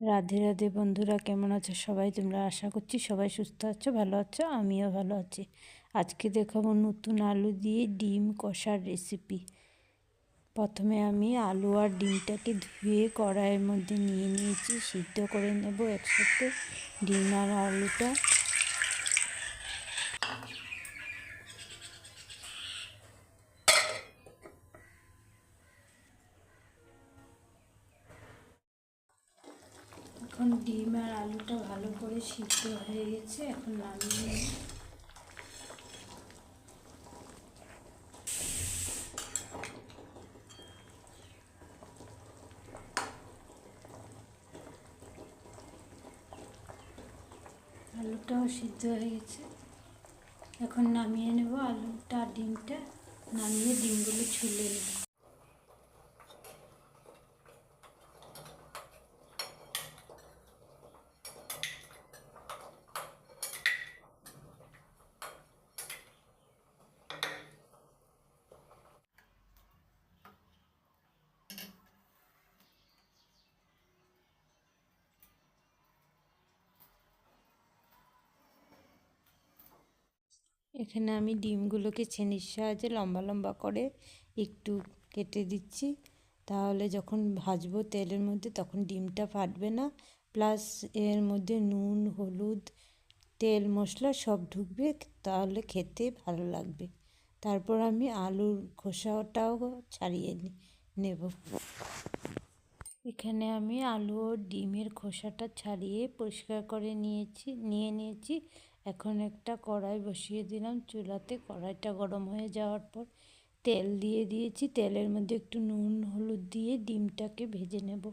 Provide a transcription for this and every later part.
রাধে রাধে বন্ধুরা, কেমন আছো সবাই? তোমরা আশা করছি সবাই সুস্থ আছো, ভালো আছো, আমিও ভালো আছি। আজকে দেখাবো নতুন আলু দিয়ে ডিম কষার রেসিপি প্রথমে আমি আলু আর ডিমটাকে ধুয়ে কড়াইয়ের মধ্যে নিয়ে নিয়েছি, সিদ্ধ করে নেব একসাথে। ডিম আর আলুটা এখন ডিম আর আলুটা ভালো করে সিদ্ধ হয়ে গেছে, এখন নামিয়ে আলুটাও সিদ্ধ হয়ে গেছে। এখন নামিয়ে নেব আলুটা ডিমটা, নামিয়ে ডিমগুলো ছুলে নেব। এখানে আমি ডিমগুলোকে ছেনির সাহায্যে লম্বা লম্বা করে একটু কেটে দিচ্ছি। তাহলে যখন ভাজবো তেলের মধ্যে তখন ডিমটা ফাটবে না। প্লাস এর মধ্যে নুন, হলুদ, তেল, মশলা সব ঢুকবে, তাহলে খেতে ভালো লাগবে। তারপর আমি আলুর খোসাটাও ছাড়িয়ে নেব। এখানে আমি আলু ও ডিমের খোসাটা ছাড়িয়ে পরিষ্কার করে নিয়েছি, নিয়ে নিয়েছি। এখন একটা কড়াই বসিয়ে দিলাম। চুলাতে কড়াইটা গরম হয়ে যাওয়ার পর তেল দিয়ে দিয়েছি। তেলের মধ্যে একটু নুন, হলুদ দিয়ে ডিমটাকে ভেজে নেব।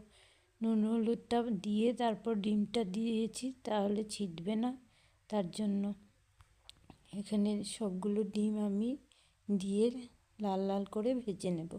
নুন, হলুদটা দিয়ে তারপর ডিমটা দিয়েছি, তাহলে ছিটবে না। তার জন্য এখানে সবগুলো ডিম আমি দিয়ে লাল লাল করে ভেজে নেব।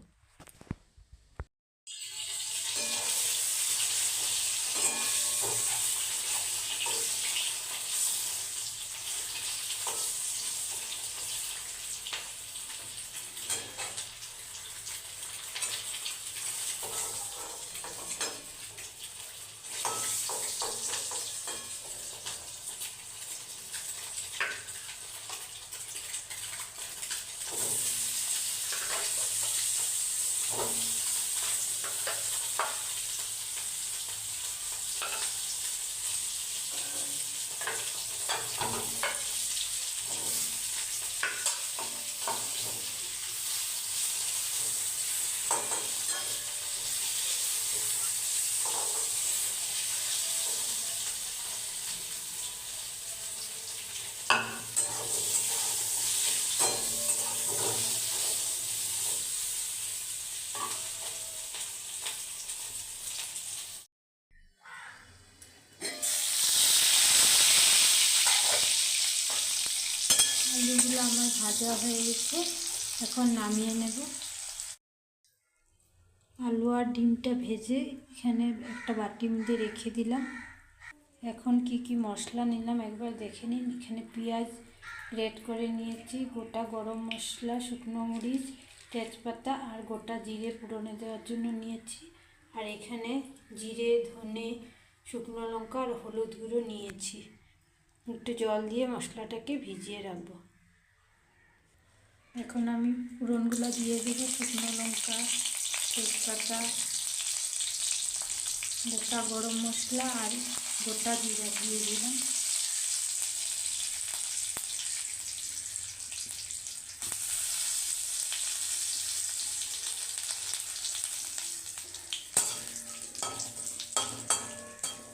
আমার ভাজা হয়ে গেছে, এখন নামিয়ে নেব। আলু আর ডিমটা ভেজে এখানে একটা বাটির মধ্যে রেখে দিলাম। এখন কি কি মশলা নিলাম একবার দেখে নিন। এখানে পেঁয়াজ গ্রেট করে নিয়েছি, গোটা গরম মশলা, শুকনো মরিচ, তেজপাতা আর গোটা জিরে পুরনে দেওয়ার জন্য নিয়েছি। আর এখানে জিরে, ধনে, শুকনো লঙ্কা আর হলুদ গুঁড়ো নিয়েছি। একটু জল দিয়ে মশলাটাকে ভিজিয়ে রাখব। এখন আমি পুরনগুলো দিয়ে দেবো, শুকনো লঙ্কা, তেজপাতা, গোটা গরম মশলা আর গোটা জিরা দিয়ে দিলাম।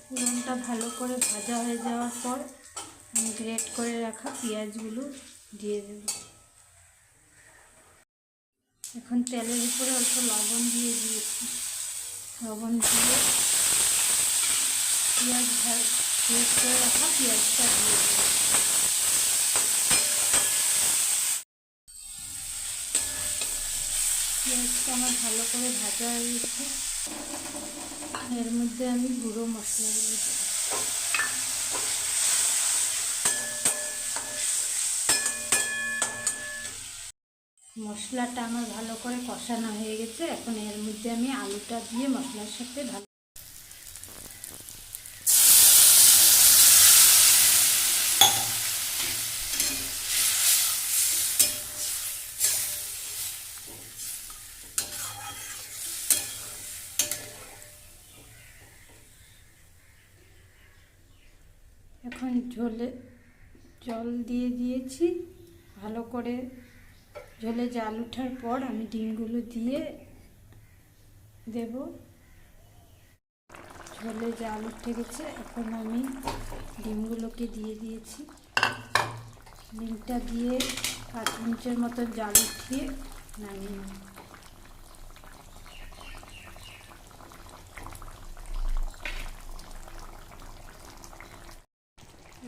পুরনটা ভালো করে ভাজা হয়ে যাওয়ার পর আমি গ্রেট করে রাখা পেঁয়াজগুলো দিয়ে দেব। এখন তেলের উপরে অল্প লবণ দিয়ে দিয়েছি। লবণ দিয়ে পেঁয়াজ গ্রেট করে রাখা, পেঁয়াজটা দিয়ে দেব পেঁয়াজটা আমার ভালো করে ভাজা হয়ে গেছে। এর মধ্যে আমি গুঁড়ো মশলাগুলো দেবো মশলাটা আমার ভালো করে কষানো হয়ে গেছে। এখন এর মধ্যে আমি আলুটা দিয়ে মশলার সাথে ভালো এখন ঝোলে জল দিয়ে দিয়েছি। ভালো করে ঝোলে জাল ওঠার পর আমি ডিমগুলো দিয়ে দেব। ঝোলে জাল উঠে গেছে, এখন আমি ডিমগুলোকে দিয়ে দিয়েছি। ডিমটা দিয়ে পাঁচ মিনিটের মতো জাল উঠিয়ে নামিয়ে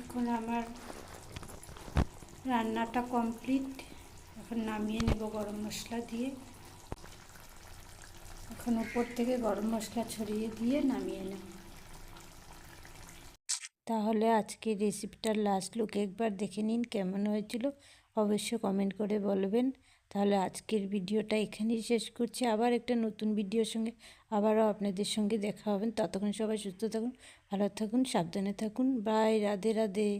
এখন আমার রান্নাটা কমপ্লিট। এখন নামিয়ে নেব গরম মশলা দিয়ে। এখন উপর থেকে গরম মশলা ছড়িয়ে দিয়ে নামিয়ে নেব। তাহলে আজকের রেসিপিটার লাস্ট লুক একবার দেখে নিন কেমন হয়েছিল। অবশ্যই কমেন্ট করে বলবেন। তাহলে আজকের ভিডিওটা এখানেই শেষ করছি। আবার একটা নতুন ভিডিওর সঙ্গে আবারও আপনাদের সঙ্গে দেখা হবেন ততক্ষণ সবাই সুস্থ থাকুন, ভালো থাকুন, সাবধানে থাকুন। বাই রাধে রাধে।